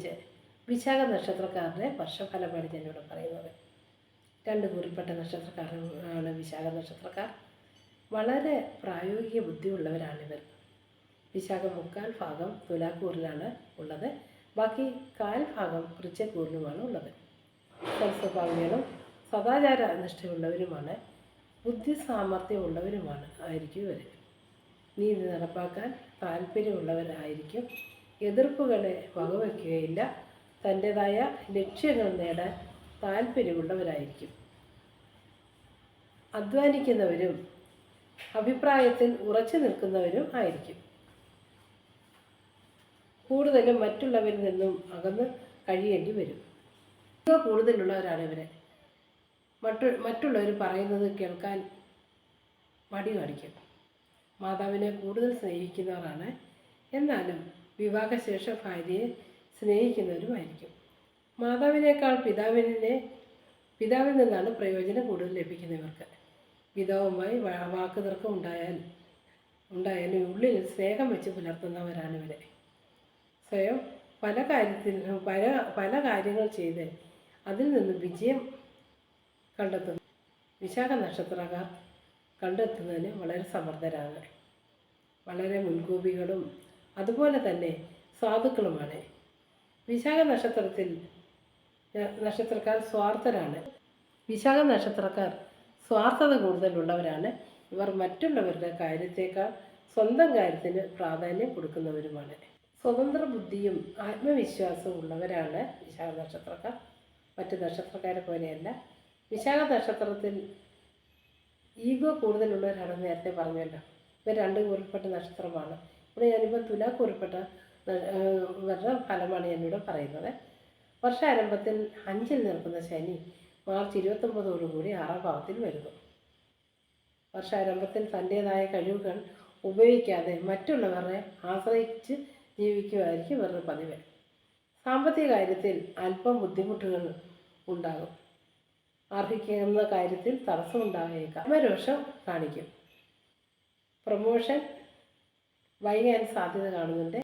അഞ്ച് വിശാഖ നക്ഷത്രക്കാരുടെ വർഷഫലമാണ് ഞാനിവിടെ പറയുന്നത്. രണ്ട് കുറിപ്പെട്ട നക്ഷത്രക്കാരാണ് വിശാഖ നക്ഷത്രക്കാർ. വളരെ പ്രായോഗിക ബുദ്ധിയുള്ളവരാണിവർ. വിശാഖ മുക്കാൽ ഭാഗം തുലാക്കൂറിലാണ് ഉള്ളത്. ബാക്കി കാൽ ഭാഗം കൃച്ചക്കൂറിലുമാണ് ഉള്ളത്. സൽസ്വഭാവികളും സദാചാര നിഷ്ഠയുള്ളവരുമാണ്. ബുദ്ധി സാമർഥ്യമുള്ളവരുമാണ് ആയിരിക്കും ഇവർ. നീതി നടപ്പാക്കാൻ താല്പര്യമുള്ളവരായിരിക്കും എതിർപ്പുകളെ വകവയ്ക്കുകയില്ല തന്റെതായ ലക്ഷ്യങ്ങൾ നേടാൻ താല്പര്യമുള്ളവരായിരിക്കും. അധ്വാനിക്കുന്നവരും അഭിപ്രായത്തിൽ ഉറച്ചു നിൽക്കുന്നവരും ആയിരിക്കും. കൂടുതലും മറ്റുള്ളവരിൽ നിന്നും അകന്ന് കഴിയേണ്ടി വരും. ഇവ കൂടുതലുള്ളവരാണ് ഇവരെ. മറ്റു മറ്റുള്ളവർ പറയുന്നത് കേൾക്കാൻ മടി കാണിക്കും. മാതാവിനെ കൂടുതൽ സ്നേഹിക്കുന്നവരാണ് എന്നാലും വിവാഹശേഷം ഭാര്യയെ സ്നേഹിക്കുന്നവരുമായിരിക്കും. മാതാവിനേക്കാൾ പിതാവിനെ പിതാവിൽ നിന്നാണ് പ്രയോജനം കൂടുതൽ ലഭിക്കുന്നവർക്ക്. പിതാവുമായി വാക്കുതർക്കം ഉണ്ടായാൽ ഉണ്ടായാലും ഉള്ളിൽ സ്നേഹം വെച്ച് പുലർത്തുന്നവരാണ് ഇവരെ. സ്വയം പല കാര്യത്തിൽ പല പല കാര്യങ്ങൾ ചെയ്ത് അതിൽ നിന്ന് വിജയം കണ്ടെത്തുന്നു വിശാഖ നക്ഷത്രക്കാർ കണ്ടെത്തുന്നതിന് വളരെ സമർത്ഥരാണ്. വളരെ മുൻകൂപികളും അതുപോലെ തന്നെ സാധുക്കളുമാണ്. വിശാഖ നക്ഷത്രത്തിൽ നക്ഷത്രക്കാർ സ്വാർത്ഥരാണ്. വിശാഖ നക്ഷത്രക്കാർ സ്വാർത്ഥത കൂടുതലുള്ളവരാണ്. ഇവർ മറ്റുള്ളവരുടെ കാര്യത്തേക്കാൾ സ്വന്തം കാര്യത്തിന് പ്രാധാന്യം കൊടുക്കുന്നവരുമാണ്. സ്വതന്ത്ര ബുദ്ധിയും ആത്മവിശ്വാസവും ഉള്ളവരാണ് വിശാഖ നക്ഷത്രക്കാർ. മറ്റ് നക്ഷത്രക്കാരെ പോലെയല്ല. വിശാഖ നക്ഷത്രത്തിൽ ഈഗോ കൂടുതലുള്ളവരാണെന്ന് നേരത്തെ പറഞ്ഞല്ലോ. ഇവർ രണ്ട് കൂറിൽപ്പെട്ട നക്ഷത്രമാണ്. ഇവിടെ ഞാനിപ്പോൾ തുലാ കുറിപ്പെട്ട ന- ഏഹ് ഫലമാണ് ഞാനിവിടെ പറയുന്നത്. വർഷാരംഭത്തിൽ അഞ്ചിൽ നിൽക്കുന്ന ശനി മാർച്ച് ഇരുപത്തൊമ്പതോടുകൂടി ആറാം ഭാവത്തിൽ വരുന്നു. വർഷാരംഭത്തിൽ തന്റേതായ കഴിവുകൾ ഉപയോഗിക്കാതെ മറ്റുള്ളവരെ ആശ്രയിച്ച് ജീവിക്കുമായിരിക്കും ഇവരുടെ പതിവ്. സാമ്പത്തിക കാര്യത്തിൽ അല്പം ബുദ്ധിമുട്ടുകൾ ഉണ്ടാകും. അർഹിക്കുന്ന കാര്യത്തിൽ തടസ്സമുണ്ടായേക്കാം. രോഷം കാണിക്കും. പ്രൊമോഷൻ വൈകാൻ സാധ്യത കാണുന്നുണ്ട്.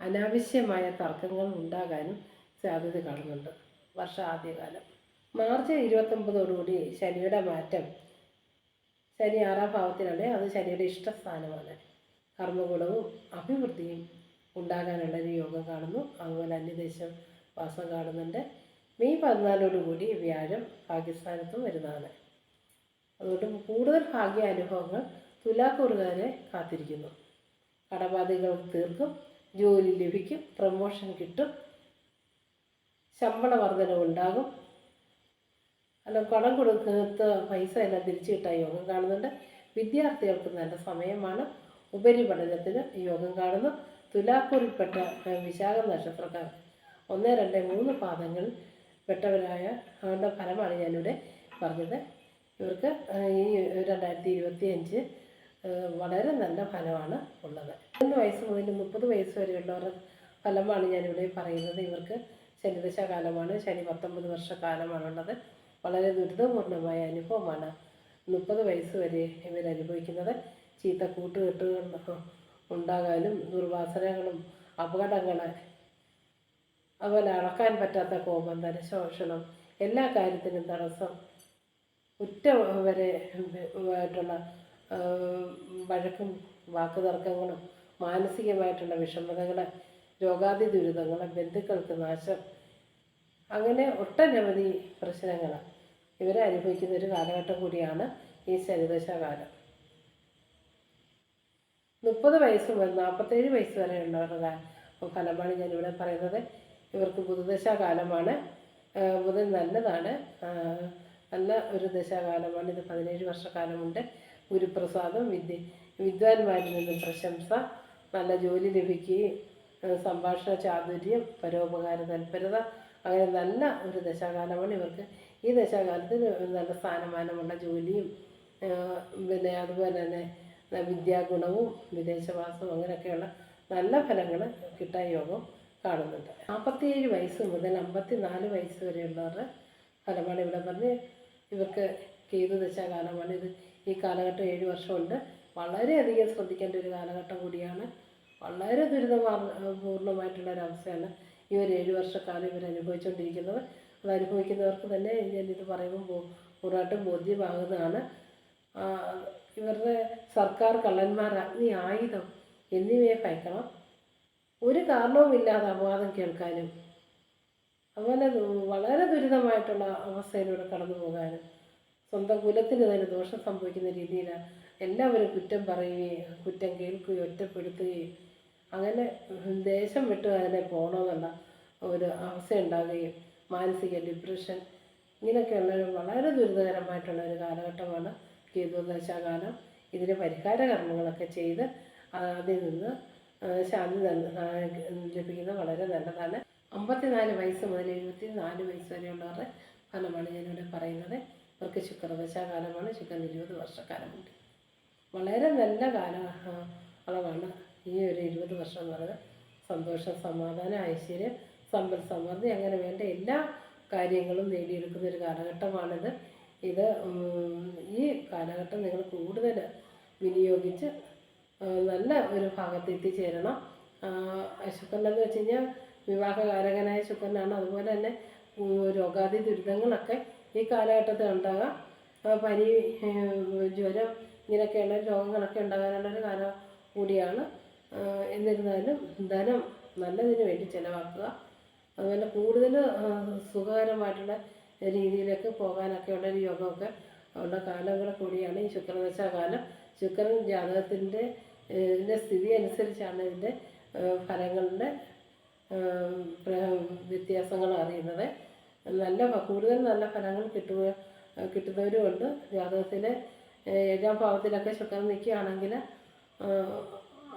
അനാവശ്യമായ തർക്കങ്ങൾ ഉണ്ടാകാനും സാധ്യത കാണുന്നുണ്ട്. വർഷ ആദ്യകാലം മാർച്ച് ഇരുപത്തൊമ്പതോടുകൂടി ശനിയുടെ മാറ്റം. ശനി ആറാം ഭാവത്തിലാണ്. അത് ശനിയുടെ ഇഷ്ടസ്ഥാനമാണ്. കർമ്മഗുണവും അഭിവൃദ്ധിയും ഉണ്ടാകാനുള്ള ഒരു യോഗം കാണുന്നു. അതുപോലെ അന്യദേശം വാസം കാണുന്നുണ്ട്. മെയ് പതിനാലോടുകൂടി വ്യാഴം പാകിസ്ഥാനത്തും വരുന്നതാണ്. അതുകൊണ്ട് കൂടുതൽ ഭാഗ്യ അനുഭവങ്ങൾ തുലാക്കൂറുകാരെ കാത്തിരിക്കുന്നു. കടബാധകൾ തീർക്കും ജോലി ലഭിക്കും പ്രമോഷൻ കിട്ടും ശമ്പള വർധന ഉണ്ടാകും. അല്ല കടം കൊടുക്കുന്ന പൈസ എല്ലാം തിരിച്ചു കിട്ടാൻ യോഗം കാണുന്നുണ്ട്. വിദ്യാർത്ഥികൾക്ക് നല്ല സമയമാണ്. ഉപരിപഠനത്തിന് യോഗം കാണുന്നു. തുലാക്കൂറിൽപ്പെട്ട വിശാഖ നക്ഷത്രക്കാർ ഒന്ന് രണ്ട് മൂന്ന് പാദങ്ങളിൽ പെട്ടവരായ അവരുടെ ഫലമാണ് ഞാനിവിടെ പറഞ്ഞത്. ഇവർക്ക് ഈ രണ്ടായിരത്തി ഇരുപത്തി അഞ്ച് വളരെ നല്ല ഫലമാണ് ഉള്ളത്. മൂന്ന് വയസ്സ് മുതൽ മുപ്പത് വയസ്സ് വരെയുള്ളവരുടെ ഫലമാണ് ഞാനിവിടെ പറയുന്നത്. ഇവർക്ക് ശനിദശ കാലമാണ് ശനി പത്തൊമ്പത് വർഷക്കാലമാണുള്ളത്. വളരെ ദുരിതപൂർണമായ അനുഭവമാണ് മുപ്പത് വയസ്സ് വരെ ഇവർ അനുഭവിക്കുന്നത് ചീത്ത കൂട്ടുകെട്ടുകൾ ഉണ്ടാകാനും ദുർവാസനകളും അപകടങ്ങൾ അതുപോലെ അളക്കാൻ പറ്റാത്ത കോപം ധനശോഷണം എല്ലാ കാര്യത്തിനും തടസ്സം ഉറ്റ വരെ ആയിട്ടുള്ള വഴക്കും വാക്കുതർക്കങ്ങളും മാനസികമായിട്ടുള്ള വിഷമതകൾ രോഗാതി ദുരിതങ്ങൾ ബന്ധുക്കൾക്ക് നാശം അങ്ങനെ ഒട്ടനവധി പ്രശ്നങ്ങൾ ഇവരെ അനുഭവിക്കുന്ന ഒരു കാലഘട്ടം കൂടിയാണ് ഈ ശനിദശാകാലം മുപ്പത് വയസ്സ് മുതൽ നാൽപ്പത്തേഴ് വയസ്സ് വരെയുള്ളവരുടെ ഫലമാണ് ഞാനിവിടെ പറയുന്നത്. ഇവർക്ക് ബുധദശാകാലമാണ്. കാലമാണ് ബുധൻ നല്ലതാണ്. നല്ല ഒരു ദശാകാലമാണ്. ഇത് പതിനേഴ് വർഷക്കാലമുണ്ട്. ഗുരുപ്രസാദം വിദ്യ വിദ്വാൻമാരിൽ നിന്നും പ്രശംസ നല്ല ജോലി ലഭിക്കുകയും സംഭാഷണ ചാതുര്യം പരോപകാര തൽപരത അങ്ങനെ നല്ല ഒരു ദശാകാലമാണ് ഇവർക്ക്. ഈ ദശാകാലത്ത് നല്ല സ്ഥാനമാനമുള്ള ജോലിയും പിന്നെ അതുപോലെ തന്നെ വിദ്യാഗുണവും വിദേശവാസവും അങ്ങനെയൊക്കെയുള്ള നല്ല ഫലങ്ങൾ കിട്ടാൻ യോഗം കാണുന്നുണ്ട്. നാൽപ്പത്തിയേഴ് വയസ്സ് മുതൽ അമ്പത്തി നാല് വയസ്സ് വരെയുള്ളവരുടെ ഫലമാണ് ഇവിടെ പറഞ്ഞ് ഇവർക്ക് കേതു ദശാകാലമാണ് ഇത്? ഈ കാലഘട്ടം ഏഴ് വർഷമുണ്ട്. വളരെയധികം ശ്രദ്ധിക്കേണ്ട ഒരു കാലഘട്ടം കൂടിയാണ്. വളരെ ദുരിതമാർ പൂർണമായിട്ടുള്ള ഒരവസ്ഥയാണ് ഈ ഒരു ഏഴ് വർഷക്കാലം ഇവർ അനുഭവിച്ചുകൊണ്ടിരിക്കുന്നത് അത് അനുഭവിക്കുന്നവർക്ക് തന്നെ ഞാൻ ഞാനിത് പറയുമ്പോൾ പൂർണമായിട്ടും ബോധ്യമാകുന്നതാണ്. ഇവരുടെ സർക്കാർ കള്ളന്മാർ അഗ്നി ആയുധം എന്നിവയെ ഭയക്കണം. ഒരു കാരണവുമില്ലാതെ അപവാദം കേൾക്കാനും അങ്ങനെ വളരെ ദുരിതമായിട്ടുള്ള അവസ്ഥയിലൂടെ കടന്നു പോകാനും സ്വന്തം കുലത്തിന് തന്നെ ദോഷം സംഭവിക്കുന്ന രീതിയിലാണ്. എല്ലാവരും കുറ്റം പറയുകയും കുറ്റം കേൾക്കുകയും ഒറ്റപ്പെടുത്തുകയും അങ്ങനെ ദേശം വിട്ട് അതിനെ പോകണമെന്നുള്ള ഒരു അവസ്ഥ ഉണ്ടാകുകയും മാനസിക ഡിപ്രഷൻ ഇങ്ങനെയൊക്കെയുള്ള വളരെ ദുരിതകരമായിട്ടുള്ള ഒരു കാലഘട്ടമാണ് കേതുദശാകാലം ഇതിന് പരിഹാര കർമ്മങ്ങളൊക്കെ ചെയ്ത് അതിൽ നിന്ന് ശാന്തി ലഭിക്കുന്നത് വളരെ നല്ലതാണ്. അമ്പത്തിനാല് വയസ്സ് മുതൽ എഴുപത്തി നാല് വയസ്സ് വരെയുള്ളവരുടെ ഫലമാണ് ഞാനിവിടെ പറയുന്നത്. ഇവർക്ക് ശുക്രദശാകാലമാണ് ശുക്രൻ ഇരുപത് വർഷക്കാലമുണ്ട്. വളരെ നല്ല കാല അളവാണ്. ഈ ഒരു ഇരുപത് വർഷം എന്ന് പറയുന്നത്. സന്തോഷം സമാധാനം ഐശ്വര്യം സമ്പൽ സമൃദ്ധി അങ്ങനെ വേണ്ട എല്ലാ കാര്യങ്ങളും നേടിയെടുക്കുന്ന ഒരു കാലഘട്ടമാണിത്. ഇത് ഈ കാലഘട്ടം നിങ്ങൾ കൂടുതൽ വിനിയോഗിച്ച് നല്ല ഒരു ഭാഗത്ത് എത്തിച്ചേരണം ശുക്രനെന്ന് വെച്ച് കഴിഞ്ഞാൽ വിവാഹകാരകനായ ശുക്രനാണ്. അതുപോലെ തന്നെ രോഗാതി ദുരിതങ്ങളൊക്കെ ഈ കാലഘട്ടത്തിൽ ഉണ്ടാകാം പനി ജ്വരം ഇങ്ങനെയൊക്കെയുള്ള രോഗങ്ങളൊക്കെ ഉണ്ടാകാനുള്ളൊരു കാലം കൂടിയാണ്. എന്നിരുന്നാലും ധനം നല്ലതിന് വേണ്ടി ചിലവാക്കുക. അതുപോലെ കൂടുതൽ സുഖകരമായിട്ടുള്ള രീതിയിലേക്ക് പോകാനൊക്കെ ഉള്ള ഒരു യോഗമൊക്കെ ഉള്ള കാലങ്ങളെ കൂടിയാണ് ഈ ശുക്രദശ കാലം. ശുക്രൻ ജാതകത്തിന്റെ ഇതിന്റെ സ്ഥിതി അനുസരിച്ചാണ് ഇതിന്റെ ഫലങ്ങളുടെ വ്യത്യാസങ്ങൾ അറിയുന്നത്. നല്ല കൂടുതൽ നല്ല ഫലങ്ങൾ കിട്ടുക കിട്ടുന്നവരും ഉണ്ട് ജാതകത്തിലെ ഏഴാം ഭാവത്തിലൊക്കെ ശുക്രൻ നിൽക്കുകയാണെങ്കിൽ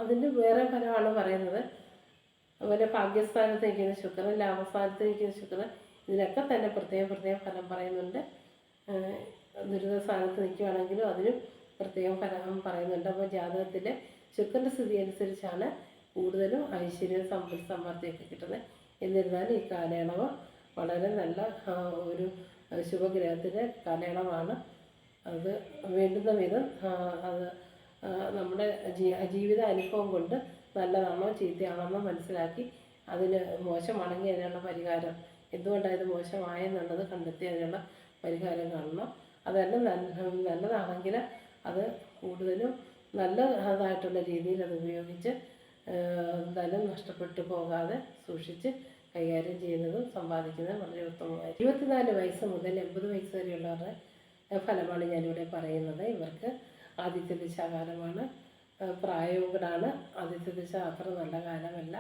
അതിന്റെ വേറെ ഫലമാണ് പറയുന്നത്. അതുപോലെ ഭാഗ്യസ്ഥാനത്ത് നിൽക്കുന്ന ശുക്രൻ ലാഭസ്ഥാനത്ത് നിൽക്കുന്ന ശുക്രൻ ഇതിനൊക്കെ തന്നെ പ്രത്യേകം പ്രത്യേകം ഫലം പറയുന്നുണ്ട്. ദുരിത സ്ഥാനത്ത് നിൽക്കുകയാണെങ്കിലും അതിനും പ്രത്യേകം ഫലം പറയുന്നുണ്ട്. അപ്പോൾ ജാതകത്തിലെ ശുക്രന്റെ സ്ഥിതി അനുസരിച്ചാണ് കൂടുതലും ഐശ്വര്യവും സമ്പൽ സമൃദ്ധിയൊക്കെ കിട്ടുന്നത്. എന്നിരുന്നാലും ഈ കാലയളവ് വളരെ നല്ല ഒരു ശുഭഗ്രഹത്തിന്റെ കാലയളവാണ്. അത് വേണ്ടുന്ന വിധം അത് നമ്മുടെ ജീവിത അനുഭവം കൊണ്ട് നല്ലതാണോ ചീത്തയാണോ മനസ്സിലാക്കി അതിന് മോശമാണെങ്കിൽ അതിനുള്ള പരിഹാരം എന്തുകൊണ്ടാണ് ഇത് മോശമായെന്നുള്ളത് കണ്ടെത്തി അതിനുള്ള പരിഹാരം കാണണം. അതല്ല നല്ല നല്ലതാണെങ്കിൽ അത് കൂടുതലും നല്ലതായിട്ടുള്ള രീതിയിൽ അത് ഉപയോഗിച്ച് ധനം നഷ്ടപ്പെട്ടു പോകാതെ സൂക്ഷിച്ച് കൈകാര്യം ചെയ്യുന്നതും സമ്പാദിക്കുന്നതും വളരെ ഉത്തമമായി ഇരുപത്തിനാല് വയസ്സ് മുതൽ എൺപത് വയസ്സ് വരെയുള്ളവരുടെ ഫലമാണ് ഞാനിവിടെ പറയുന്നത്. ഇവർക്ക് ആദിത്യ ദിശാകാലമാണ് പ്രായവും കൂടാണ് ആദിത്യ ദിശ അത്ര നല്ല കാലമല്ല.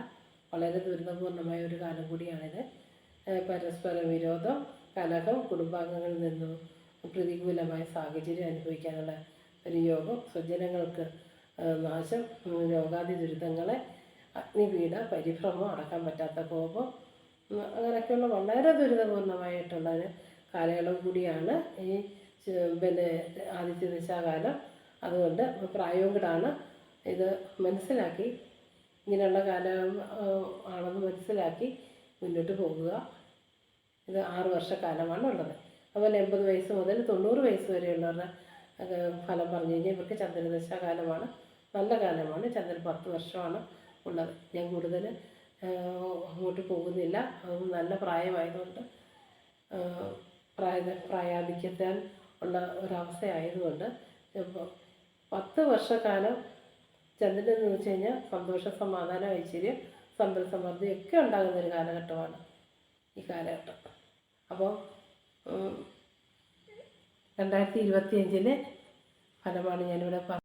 വളരെ ദുരിതപൂർണമായ ഒരു കാലം കൂടിയാണിത്. പരസ്പര വിരോധം കലഹം കുടുംബാംഗങ്ങളിൽ നിന്നും പ്രതികൂലമായ സാഹചര്യം അനുഭവിക്കാനുള്ള ഒരു യോഗം സ്വജനങ്ങൾക്ക് നാശം രോഗാതി ദുരിതങ്ങളെ അഗ്നിപീഡ പരിഭ്രമം അടക്കാൻ പറ്റാത്ത കോപം അങ്ങനെയൊക്കെയുള്ള വളരെ ദുരിതപൂർണമായിട്ടുള്ള ഒരു കാലയളവ് കൂടിയാണ് ഈ പിന്നെ ആദിത്യ ദിശാകാലം അതുകൊണ്ട് പ്രായവും കൂടാണ്. ഇത് മനസ്സിലാക്കി ഇങ്ങനെയുള്ള കാലം ആണെന്ന് മനസ്സിലാക്കി മുന്നോട്ട് പോകുക. ഇത് ആറ് വർഷക്കാലമാണ് ഉള്ളത്. അതുപോലെ എൺപത് വയസ്സ് മുതൽ തൊണ്ണൂറ് വയസ്സ് വരെയുള്ളവരുടെ ഫലം പറഞ്ഞു കഴിഞ്ഞാൽ ഇവർക്ക് ചന്ദ്രദശ കാലമാണ് നല്ല കാലമാണ്. ചന്ദ്രൻ പത്ത് വർഷമാണ് ഉള്ളത്. ഞാൻ കൂടുതൽ അങ്ങോട്ട് പോകുന്നില്ല. നല്ല പ്രായമായതുകൊണ്ട് പ്രായ പ്രായാധിക്യത്താൻ ഉള്ള ഒരവസ്ഥയായതുകൊണ്ട് പത്ത് വർഷക്കാലം ചന്ദ്രൻ എന്ന് വെച്ച് കഴിഞ്ഞാൽ സന്തോഷ സമാധാനം ഐശ്വര്യം സമ്പൽ സമൃദ്ധി ഒക്കെ ഉണ്ടാകുന്ന ഒരു കാലഘട്ടമാണ് ഈ കാലഘട്ടം. അപ്പോൾ രണ്ടായിരത്തി ഇരുപത്തിയഞ്ചിലെ ഫലമാണ് ഞാനിവിടെ പറഞ്ഞത്.